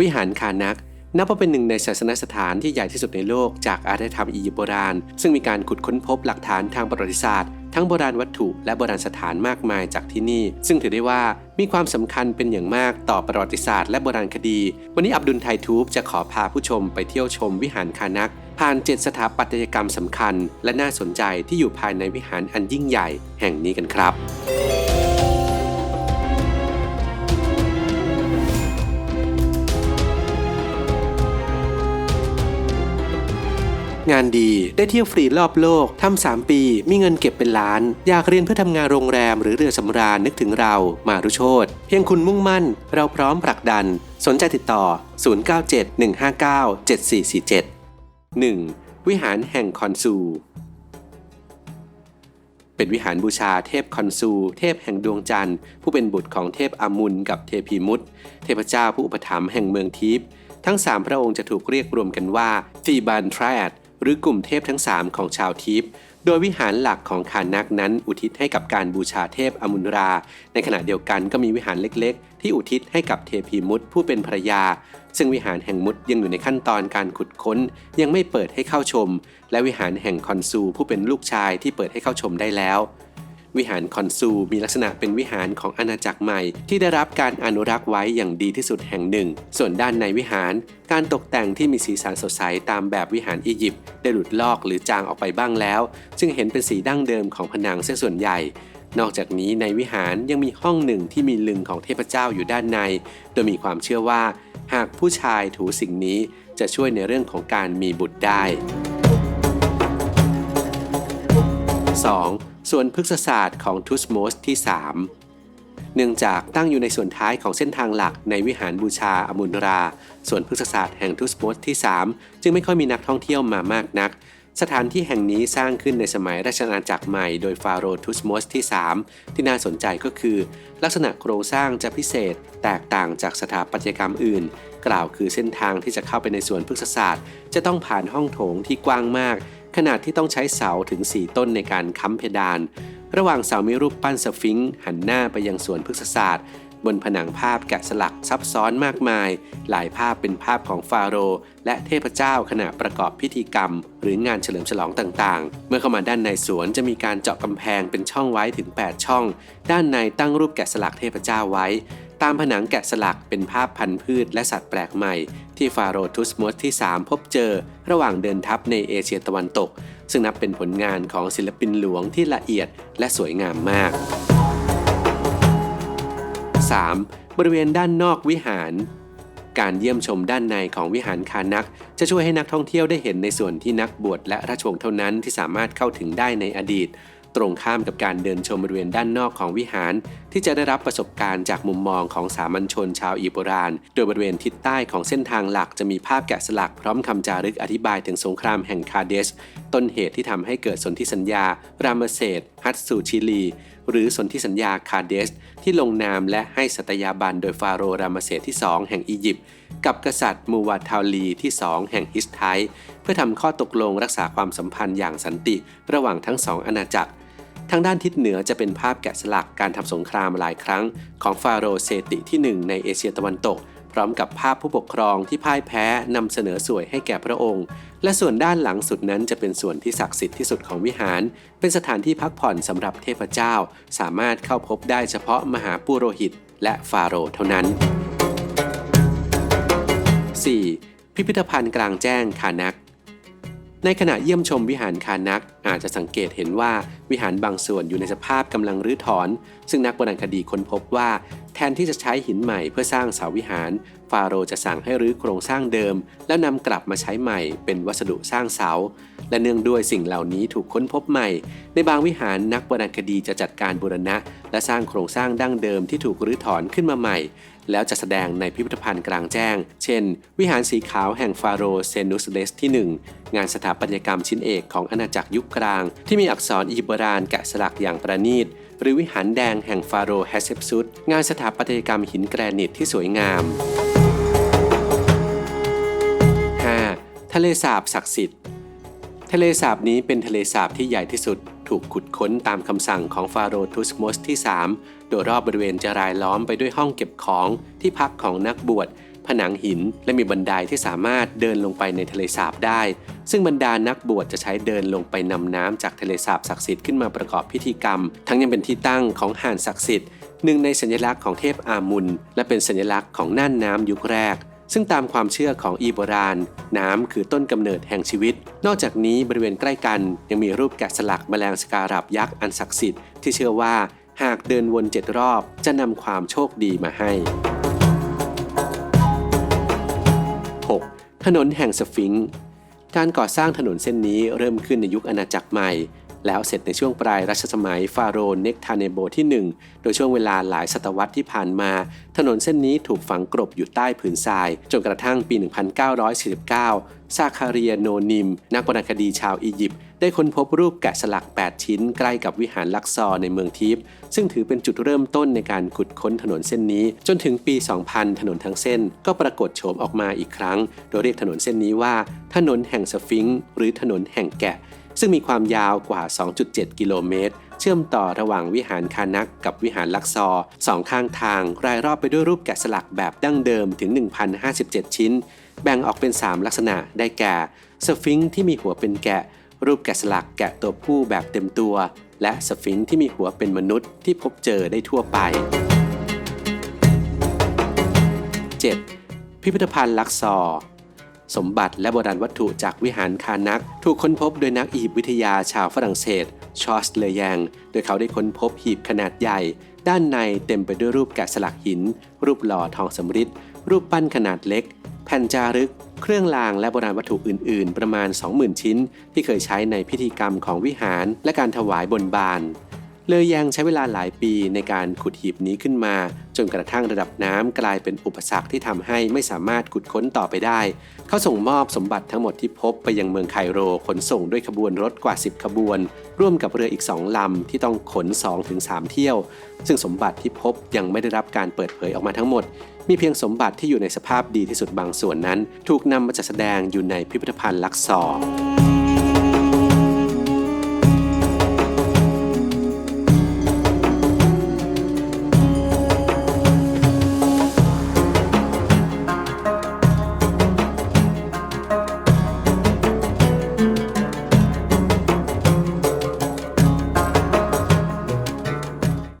วิหารคานัก นับว่าเป็นหนึ่งในศาสนสถานที่ใหญ่ที่สุดในโลกจากอารยธรรมอียิปต์โบราณ ซึ่งมีการขุดค้นพบหลักฐานทางประวัติศาสตร์ ทั้งโบราณวัตถุและโบราณสถานมากมายจากที่นี่ ซึ่งถือได้ว่ามีความสำคัญเป็นอย่างมากต่อประวัติศาสตร์และโบราณคดี วันนี้อับดุลไททูบจะขอพาผู้ชมไปเที่ยวชมวิหารคานักผ่านเจ็ดสถาปัตยกรรมสำคัญ และน่าสนใจที่อยู่ภายในวิหารอันยิ่งใหญ่แห่งนี้กันครับ งานดีได้เที่ยวฟรีรอบโลกทำสามปี มีเงินเก็บเป็นล้าน อยากเรียนเพื่อทำงานโรงแรมหรือเรือสำราญนึกถึงเรา มารุโชตเพียงคุณมุ่งมั่น เราพร้อมผลักดัน สนใจติดต่อ 0971597447 1. วิหารแห่งคอนซูเป็นวิหารบูชาเทพคอนซู เทพแห่งดวงจันทร์ ผู้เป็นบุตรของเทพอามุนกับเทพีมุตเทพเจ้าผู้อุปถัมภ์แห่งเมืองทิพย์ทั้งสามพระองค์จะถูกเรียกรวมกันว่าฟีบันทร a ด หรือกลุ่มเทพทั้ง 3 ของชาวทิพย์โดยวิหารหลักของคานักนั้นอุทิศให้กับการบูชาเทพอมุนรา ในขณะเดียวกันก็มีวิหารเล็กๆ ที่อุทิศให้กับเทพีมุตผู้เป็นภรยา ซึ่งวิหารแห่งมุตยังอยู่ในขั้นตอนการขุดค้น ยังไม่เปิดให้เข้าชม และวิหารแห่งคอนซูผู้เป็นลูกชายที่เปิดให้เข้าชมได้แล้ว วิหารคอนซูมีลักษณะเป็นวิหารของอาณาจักรใหม่ ที่ได้รับการอนุรักษ์ไว้อย่างดีที่สุดแห่งหนึ่ง ส่วนด้านในวิหาร การตกแต่งที่มีสีสันสดใสตามแบบวิหารอียิปต์ได้หลุดลอกหรือจางออกไปบ้างแล้วจึงเห็นเป็นสีดั้งเดิมของผนังเส้นส่วนใหญ่ นอกจากนี้ในวิหารยังมีห้องหนึ่งที่มีลึงของเทพเจ้าอยู่ด้านใน โดยมีความเชื่อว่า หากผู้ชายถูสิ่งนี้จะช่วยในเรื่องของการมีบุตรได้ 2. ส่วนพฤกษศาสตร์ของทุสโมสที่ 3 เนื่องจากตั้งอยู่ในส่วนท้ายของเส้นทางหลักในวิหารบูชาอมุนรา ส่วนพฤกษศาสตร์แห่งทุสโมสที่ 3 จึงไม่ค่อยมีนักท่องเที่ยวมามากนัก สถานที่แห่งนี้สร้างขึ้นในสมัยราชอาณาจักรใหม่โดยฟาโรห์ทุสโมสที่ 3 ที่น่าสนใจก็คือ ลักษณะโครงสร้างจะพิเศษ แตกต่างจากสถาปัตยกรรมอื่น กล่าวคือเส้นทางที่จะเข้าไปในสวนพฤกษศาสตร์ จะต้องผ่านห้องโถงที่กว้างมาก ขนาดที่ต้องใช้เสาถึง 4 ต้นในการค้ำเพดาน ระหว่างเสามีรูปปั้นสฟิงค์หันหน้าไปยังสวนพฤกษศาสตร์ บนผนังภาพแกะสลักซับซ้อนมากมาย หลายภาพเป็นภาพของฟาโรห์และเทพเจ้าขณะประกอบพิธีกรรม หรืองานเฉลิมฉลองต่างๆ เมื่อเข้ามาด้านในสวนจะมีการเจาะกำแพงเป็นช่องไว้ถึง 8 ช่อง ด้านในตั้งรูปแกะสลักเทพเจ้าไว้ ตามผนังแกะสลักเป็นภาพพันธุ์พืชและสัตว์แปลกใหม่ ที่ฟาโรห์ทุสมสที่ 3 พบเจอระหว่างเดินทัพในเอเชียตะวันตก ซึ่งนับเป็นผลงานของศิลปินหลวงที่ละเอียดและสวยงามมาก 3. บริเวณด้านนอกวิหารการเยี่ยมชมด้านในของวิหารคานัก จะช่วยให้นักท่องเที่ยวได้เห็นในส่วนที่นักบวชและราชวงศ์เท่านั้นที่สามารถเข้าถึงได้ในอดีต ตรงข้ามกับการเดินชมบริเวณด้านนอกของวิหาร ที่จะได้รับประสบการณ์จากมุมมองของสามัญชนชาวอียิปต์โบราณ โดยบริเวณทิศใต้ของเส้นทางหลักจะมีภาพแกะสลักพร้อมคำจารึกอธิบายถึงสงครามแห่งคาเดสต้นเหตุที่ทำให้เกิดสนธิสัญญา รามเสดฮัตสูชิลี หรือสนธิสัญญาคาเดสที่ลงนามและให้สัตยาบันโดยฟาโรห์รามเสดที่2แห่งอียิปต์กับกษัตริย์มูวาทาวลีที่2แห่งฮิสไทเพื่อทำข้อตกลงรักษาความสัมพันธ์อย่างสันติ ระหว่างทั้งสองอาณาจักร ทางด้านทิศเหนือจะเป็นภาพแกะสลักการทำสงครามหลายครั้ง ของฟาโรเซติที่ 1 ในเอเชียตะวันตก พร้อมกับภาพผู้ปกครองที่พ่ายแพ้นำเสนอสวยให้แก่พระองค์ และส่วนด้านหลังสุดนั้นจะเป็นส่วนที่ศักดิ์สิทธิ์ที่สุดของวิหาร เป็นสถานที่พักผ่อนสำหรับเทพเจ้า สามารถเข้าพบได้เฉพาะมหาปุโรหิต และฟาโรห์เท่านั้น 4. พิพิธภัณฑ์กลางแจ้งคานัก ในขณะเยี่ยมชมวิหารคานัก อาจจะสังเกตเห็นว่าวิหารบางส่วนอยู่ในสภาพกำลังรื้อถอน ซึ่งนักโบราณคดีค้นพบว่า แทนที่จะใช้หินใหม่เพื่อสร้างเสาวิหาร ฟาโรห์จะสั่งให้รื้อโครงสร้างเดิม แล้วนำกลับมาใช้ใหม่เป็นวัสดุสร้างเสา และเนื่องด้วยสิ่งเหล่านี้ถูกค้นพบใหม่ ในบางวิหารนักโบราณคดีจะจัดการบูรณะ และสร้างโครงสร้างดั้งเดิมที่ถูกรื้อถอนขึ้นมาใหม่ แล้วจะแสดงในพิพิธภัณฑ์กลางแจ้ง เช่น วิหารสีขาวแห่งฟาโรเซนุสเลสที่ 1 งานสถาปัตยกรรมชิ้นเอกของอาณาจักรยุคกลาง ที่มีอักษรอียิปต์โบราณแกะสลักอย่างประณีต หรือวิหารแดงแห่งฟาโรแฮเซปซุสงานสถาปัตยกรรมหินแกรนิตที่สวยงาม 5. ทะเลสาบศักดิ์สิทธิ์ ทะเลสาบนี้เป็นทะเลสาบที่ใหญ่ที่สุด ถูกขุดค้นตามคำสั่งของฟาโรห์ทุสมสที่ 3 โดยรอบบริเวณจะรายล้อมไปด้วยห้องเก็บของที่พักของนักบวช ผนังหินและมีบันไดที่สามารถเดินลงไปในทะเลสาบได้ ซึ่งบรรดานักบวชจะใช้เดินลงไปนำน้ำจากทะเลสาบศักดิ์สิทธิ์ขึ้นมาประกอบพิธีกรรม ทั้งยังเป็นที่ตั้งของห่านศักดิ์สิทธิ์หนึ่งในสัญลักษณ์ของเทพอามุน และเป็นสัญลักษณ์ของน่านน้ำยุคแรก ซึ่งตามความเชื่อของอีโบราณ น้ำคือต้นกำเนิดแห่งชีวิต นอกจากนี้บริเวณใกล้กันยังมีรูปแกะสลักแมลงสการับยักษ์อันศักดิ์สิทธิ์ที่เชื่อว่าหากเดินวนเจ็ดรอบจะนำความโชคดีมาให้ 6. ถนนแห่งสฟิงค์การก่อสร้างถนนเส้นนี้เริ่มขึ้นในยุคอาณาจักรใหม่ แล้วเสร็จในช่วงปลายรัชสมัยฟาโรห์เนกทาเนโบที่ 1 โดยช่วงเวลาหลายศตวรรษที่ผ่านมา ถนนเส้นนี้ถูกฝังกลบอยู่ใต้ผืนทราย จนกระทั่งปี 1949 ซาคาเรียโนนิม นักวรรณคดีชาวอียิปต์ได้ค้นพบรูปแกะสลัก 8 ชิ้นใกล้กับวิหารลักซอร์ในเมืองทิฟซึ่งถือเป็นจุดเริ่มต้นในการขุดค้นถนนเส้นนี้ จนถึงปี 2000 ถนนทั้งเส้น ก็ปรากฏโฉมออกมาอีกครั้ง โดยเรียกถนนเส้นนี้ว่า ถนนแห่งสฟิงค์หรือถนนแห่งแกะ ซึ่งมีความยาวกว่า 2.7 กิโลเมตร เชื่อมต่อระหว่างวิหารคานักกับวิหารลักซอร์สองข้างทาง รายรอบไปด้วยรูปแกะสลักแบบดั้งเดิมถึง 1,057 ชิ้น แบ่งออกเป็น 3 ลักษณะได้แก่สฟิงค์ที่มีหัวเป็นแกะ รูปแกะสลักแกะตัวผู้แบบเต็มตัว และสฟิงค์ที่มีหัวเป็นมนุษย์ที่พบเจอได้ทั่วไป 7. พิพิธภัณฑ์ลักซอร์ สมบัติและโบราณวัตถุจากวิหารคานัก ถูกค้นพบโดยนักอียิปต์วิทยาชาวฝรั่งเศส ชอสเลยัง โดยเขาได้ค้นพบหีบขนาดใหญ่ ด้านในเต็มไปด้วยรูปแกะสลักหิน รูปหล่อทองสำริดรูปปั้นขนาดเล็ก แผ่นจารึก เครื่องรางและโบราณวัตถุอื่น ๆ ประมาณ 20,000 ชิ้น ที่เคยใช้ในพิธีกรรมของวิหารและการถวายบนบาน เลยยังใช้เวลาหลายปีในการขุดหีบนี้ขึ้นมา จนกระทั่งระดับน้ำกลายเป็นอุปสรรคที่ทำให้ไม่สามารถขุดค้นต่อไปได้ เขาส่งมอบสมบัติทั้งหมดที่พบไปยังเมืองไคโรขนส่งด้วยขบวนรถกว่า 10 ขบวน ร่วมกับเรืออีก2ลำที่ต้องขน 2-3 เที่ยว ซึ่งสมบัติที่พบยังไม่ได้รับการเปิดเผยออกมาทั้งหมด มีเพียงสมบัติที่อยู่ในสภาพดีที่สุดบางส่วนนั้น ถูกนำมาจัดแสดงอยู่ในพิพิธภัณฑ์ลักซอร์